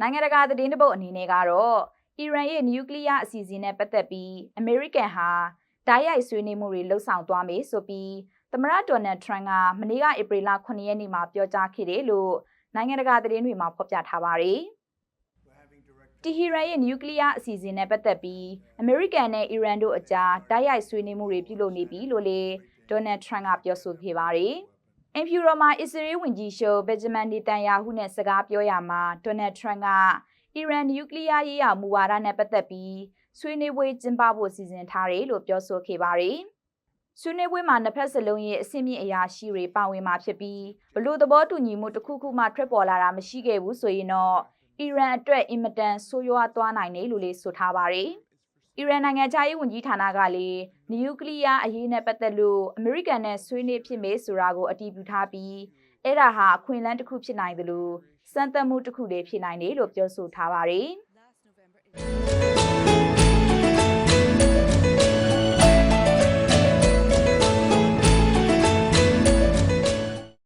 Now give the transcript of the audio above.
နိုင်ငံတကာသတင်းတပုတ်အနေနဲ့ကတော့အီရန်ရဲ့နျူကလ িয়ার အစီအစဉ်နဲ့ပတ်သက်ပြီးအမေရိကန်ဟာဓာတ်ရိုက်ဆွေးနွေးမှုတွေလှုပ်ဆောင်သွားမယ်ဆိုပြီးသမ္မတဒေါ်နယ်ထရန့်ကမနေ့ကဧပြီလ9ရက်နေ့မှာပြောကြားခဲ့တယ်လို့နိုင်ငံတကာသတင်းတွေမှာဖော်ပြထားပါတယ်။တီဟီရန်ရဲ့နျူကလ িয়ার အစီအစဉ်နဲ့ပတ်သက်ပြီးအမေရိကန်နဲ့အီရန်တို့အကြားဓာတ်ရိုက်ဆွေးနွေးမှုတွေပြုလုပ်နေပြီလို့လေဒေါ်နယ်ထရန့်ကပြောဆိုခဲ့ပါတယ်။ အင်ဖြူရောမှာအစ္စရေးဝန်ကြီးချုပ်ဘက်ဂျမန်နေတန်ယာဟုနဲ့စကားပြောရမှာဒေါ်နယ်ထရန့်ကအီရန်နျူကလ িয়ার ရေးရာမူဝါဒနဲ့ပတ်သက်ပြီးဆွေးနွေးပွဲကျင်းပဖို့စီစဉ်ထားတယ်လို့ပြောဆိုခဲ့ပါတယ်။ဆွေးနွေးပွဲမှာနှစ်ဖက်စလုံးရဲ့အဆင့်မြင့်အရာရှိတွေပါဝင်မှာဖြစ်ပြီးဘလို့သဘောတူညီမှုတစ်ခုခုမှထွက်ပေါ်လာတာမရှိခဲ့ဘူးဆိုရင်တော့အီရန်အတွက်အင်မတန်ဆိုးရွားသွားနိုင်တယ်လို့လည်းဆိုထားပါတယ်။ အီရန်နိုင်ငံခြားရေးဝန်ကြီးဌာနကလည်းနျူကလ িয়ার အရေးနဲ့ပတ်သက်လို့အမေရိကန်နဲ့ဆွေးနွေးဖြစ်မယ်ဆိုတာကိုအတည်ပြုထားပြီးအဲ့ဒါဟာအခွင့်အလမ်းတစ်ခုဖြစ်နိုင်တယ်လို့စံတမှုတစ်ခုလည်းဖြစ်နိုင်တယ်လို့ပြောဆိုထားပါတယ်။